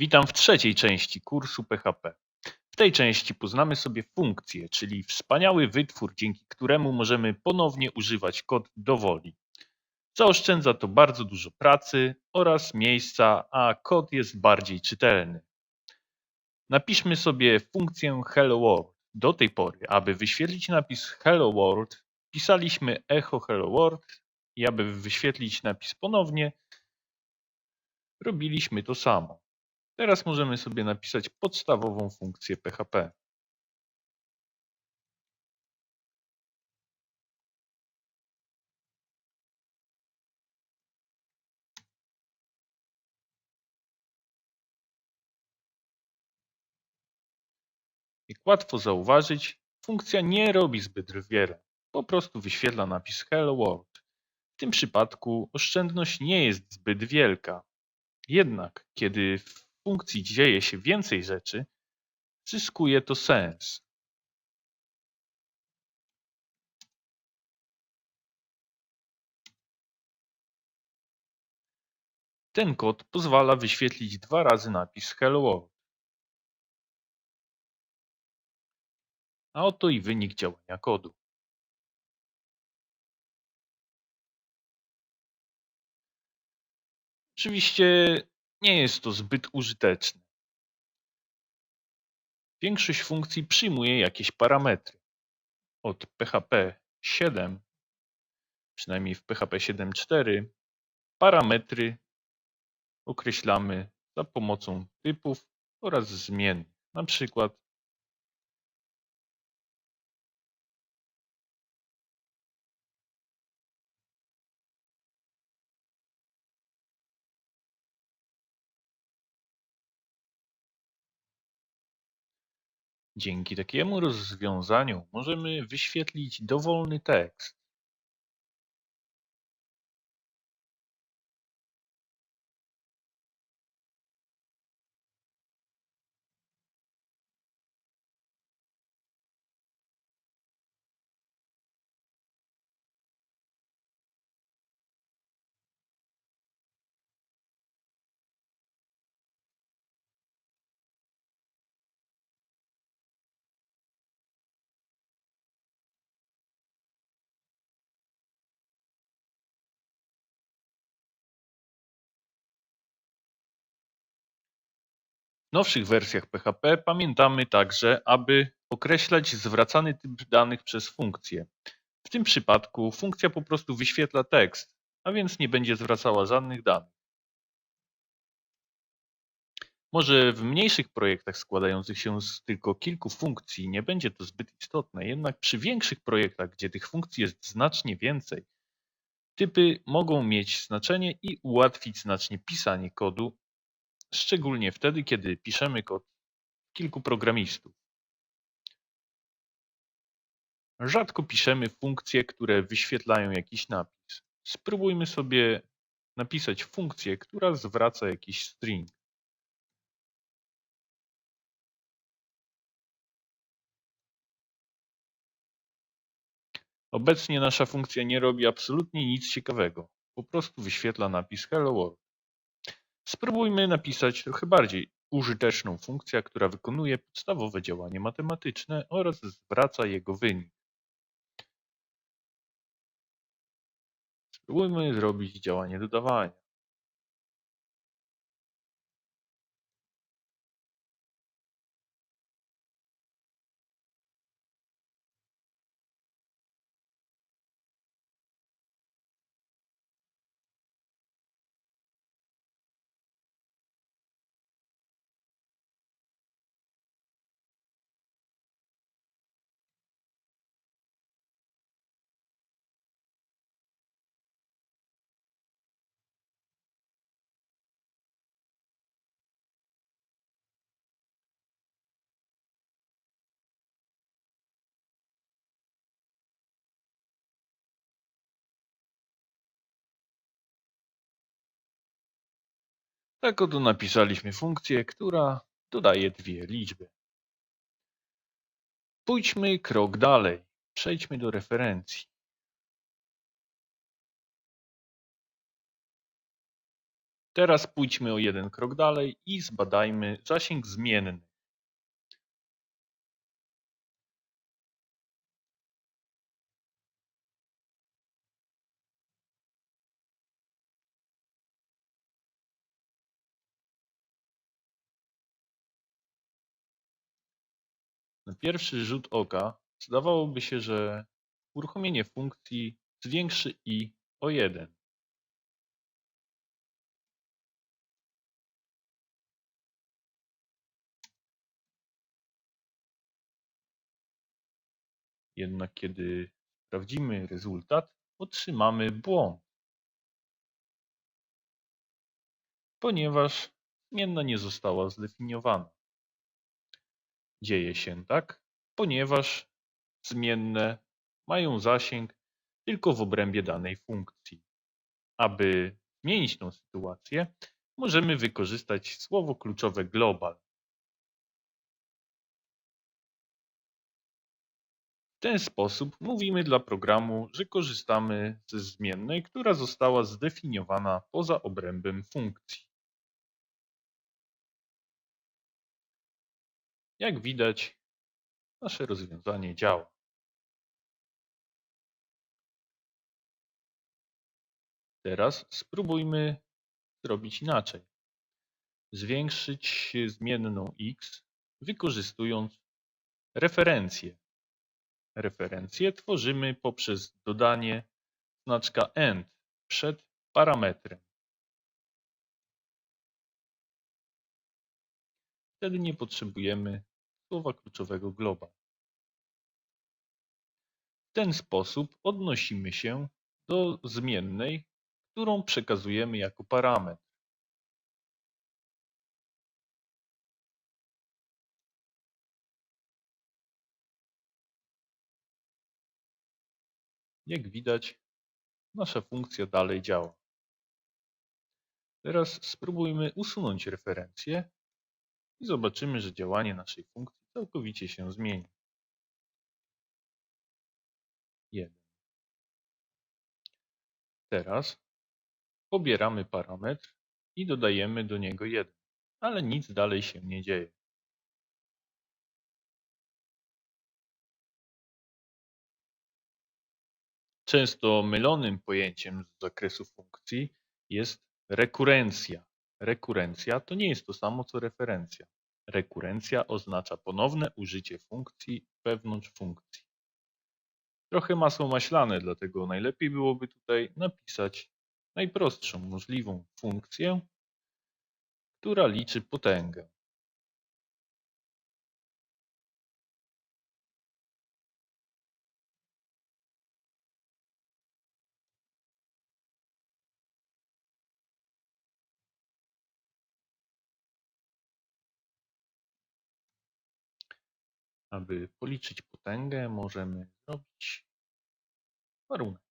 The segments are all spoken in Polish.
Witam w trzeciej części kursu PHP. W tej części poznamy sobie funkcje, czyli wspaniały wytwór, dzięki któremu możemy ponownie używać kod dowoli. Zaoszczędza to bardzo dużo pracy oraz miejsca, a kod jest bardziej czytelny. Napiszmy sobie funkcję hello world. Do tej pory, aby wyświetlić napis hello world, pisaliśmy echo hello world i aby wyświetlić napis ponownie, robiliśmy to samo. Teraz możemy sobie napisać podstawową funkcję PHP. Jak łatwo zauważyć, funkcja nie robi zbyt wiele. Po prostu wyświetla napis Hello World. W tym przypadku oszczędność nie jest zbyt wielka. Jednak, kiedy funkcji dzieje się więcej rzeczy, zyskuje to sens. Ten kod pozwala wyświetlić dwa razy napis Hello World. A oto i wynik działania kodu. Oczywiście nie jest to zbyt użyteczne. Większość funkcji przyjmuje jakieś parametry. Od PHP 7, przynajmniej w PHP 7.4, parametry określamy za pomocą typów oraz zmiennych. Na przykład Dzięki takiemu rozwiązaniu możemy wyświetlić dowolny tekst. Nowszych wersjach PHP pamiętamy także, aby określać zwracany typ danych przez funkcję. W tym przypadku funkcja po prostu wyświetla tekst, a więc nie będzie zwracała żadnych danych. Może w mniejszych projektach składających się z tylko kilku funkcji nie będzie to zbyt istotne, jednak przy większych projektach, gdzie tych funkcji jest znacznie więcej, typy mogą mieć znaczenie i ułatwić znacznie pisanie kodu, szczególnie wtedy, kiedy piszemy kod kilku programistów. Rzadko piszemy funkcje, które wyświetlają jakiś napis. Spróbujmy sobie napisać funkcję, która zwraca jakiś string. Obecnie nasza funkcja nie robi absolutnie nic ciekawego. Po prostu wyświetla napis Hello World. Spróbujmy napisać trochę bardziej użyteczną funkcję, która wykonuje podstawowe działanie matematyczne oraz zwraca jego wynik. Spróbujmy zrobić działanie dodawania. Tak oto napisaliśmy funkcję, która dodaje dwie liczby. Pójdźmy krok dalej. Przejdźmy do referencji. Teraz pójdźmy o jeden krok dalej i zbadajmy zasięg zmienny. Na pierwszy rzut oka zdawałoby się, że uruchomienie funkcji zwiększy i o 1. Jednak kiedy sprawdzimy rezultat, otrzymamy błąd, ponieważ zmienna nie została zdefiniowana. Dzieje się tak, ponieważ zmienne mają zasięg tylko w obrębie danej funkcji. Aby zmienić tą sytuację, możemy wykorzystać słowo kluczowe global. W ten sposób mówimy dla programu, że korzystamy ze zmiennej, która została zdefiniowana poza obrębem funkcji. Jak widać, nasze rozwiązanie działa. Teraz spróbujmy zrobić inaczej. Zwiększyć zmienną x, wykorzystując referencję. Referencję tworzymy poprzez dodanie znaczka AND przed parametrem. Wtedy nie potrzebujemy słowa kluczowego global. W ten sposób odnosimy się do zmiennej, którą przekazujemy jako parametr. Jak widać, nasza funkcja dalej działa. Teraz spróbujmy usunąć referencję i zobaczymy, że działanie naszej funkcji całkowicie się zmieni. 1. Teraz pobieramy parametr i dodajemy do niego 1, ale nic dalej się nie dzieje. Często mylonym pojęciem z zakresu funkcji jest rekurencja. Rekurencja to nie jest to samo co referencja. Rekurencja oznacza ponowne użycie funkcji wewnątrz funkcji. Trochę masło maślane, dlatego najlepiej byłoby tutaj napisać najprostszą możliwą funkcję, która liczy potęgę. Aby policzyć potęgę, możemy zrobić warunek.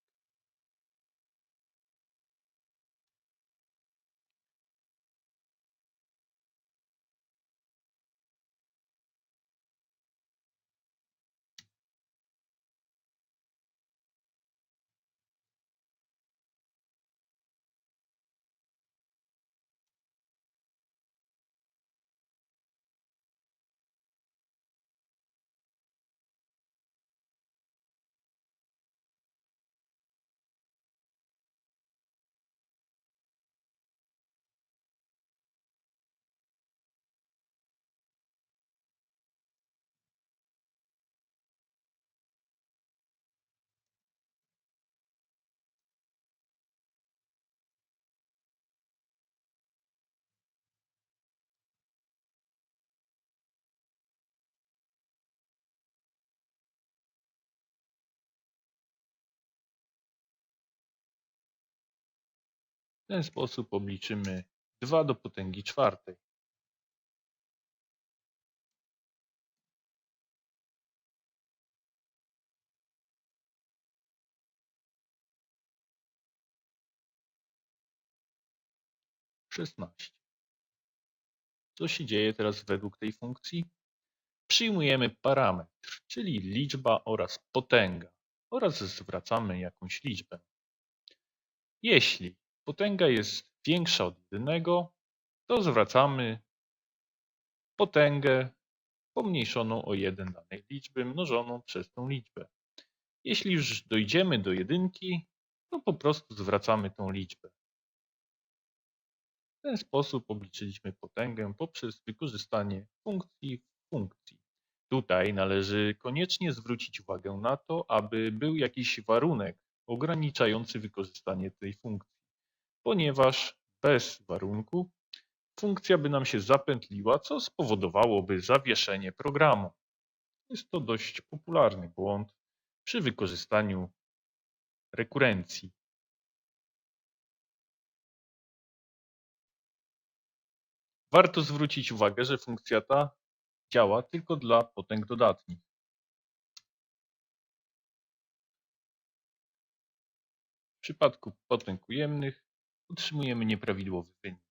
W ten sposób obliczymy 2 do potęgi czwartej. Szesnaście. Co się dzieje teraz według tej funkcji? Przyjmujemy parametr, czyli liczba oraz potęga oraz zwracamy jakąś liczbę. Jeśli potęga jest większa od jednego, to zwracamy potęgę pomniejszoną o 1 danej liczby mnożoną przez tą liczbę. Jeśli już dojdziemy do jedynki, to po prostu zwracamy tą liczbę. W ten sposób obliczyliśmy potęgę poprzez wykorzystanie funkcji w funkcji. Tutaj należy koniecznie zwrócić uwagę na to, aby był jakiś warunek ograniczający wykorzystanie tej funkcji, ponieważ bez warunku funkcja by nam się zapętliła, co spowodowałoby zawieszenie programu. Jest to dość popularny błąd przy wykorzystaniu rekurencji. Warto zwrócić uwagę, że funkcja ta działa tylko dla potęg dodatnich. W przypadku potęg ujemnych utrzymujemy nieprawidłowy wynik.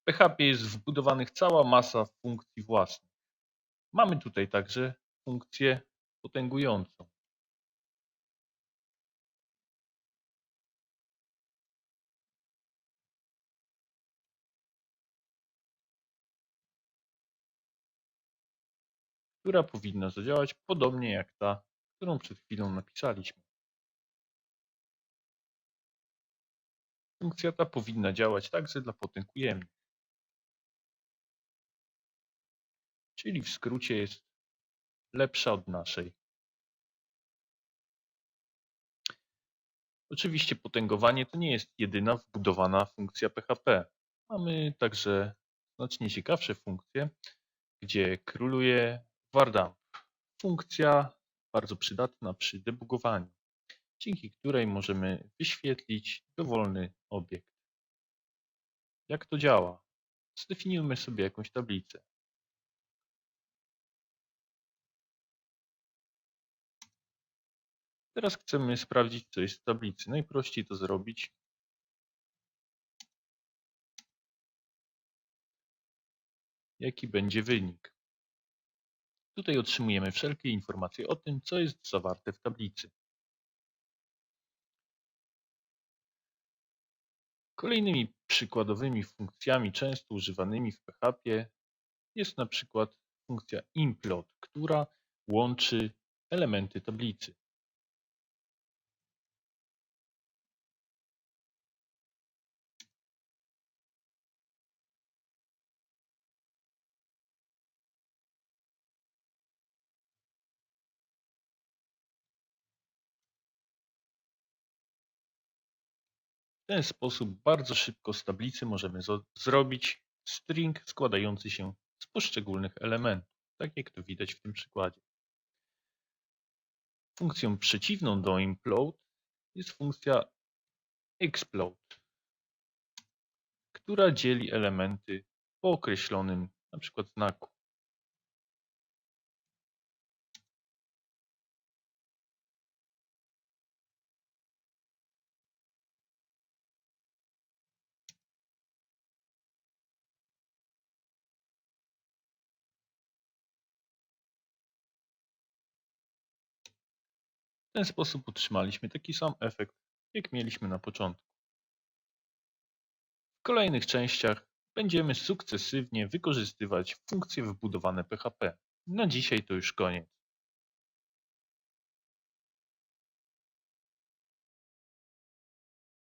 W PHP jest wbudowanych cała masa funkcji własnych. Mamy tutaj także funkcję potęgującą. która powinna zadziałać podobnie jak ta, którą przed chwilą napisaliśmy. Funkcja ta powinna działać także dla potęg ujemnych. Czyli w skrócie jest lepsza od naszej. Oczywiście potęgowanie to nie jest jedyna wbudowana funkcja PHP. Mamy także znacznie ciekawsze funkcje, gdzie króluje Wardamp. Funkcja bardzo przydatna przy debugowaniu, dzięki której możemy wyświetlić dowolny obiekt. Jak to działa? Zdefiniujmy sobie jakąś tablicę. Teraz chcemy sprawdzić, co jest w tablicy. Najprościej to zrobić jaki będzie wynik. Tutaj otrzymujemy wszelkie informacje o tym, co jest zawarte w tablicy. Kolejnymi przykładowymi funkcjami często używanymi w PHP jest na przykład funkcja implot, która łączy elementy tablicy. W ten sposób bardzo szybko z tablicy możemy zrobić string składający się z poszczególnych elementów, tak jak to widać w tym przykładzie. Funkcją przeciwną do implode jest funkcja explode, która dzieli elementy po określonym na przykład znaku. W ten sposób utrzymaliśmy taki sam efekt, jak mieliśmy na początku. W kolejnych częściach będziemy sukcesywnie wykorzystywać funkcje wbudowane PHP. Na dzisiaj to już koniec.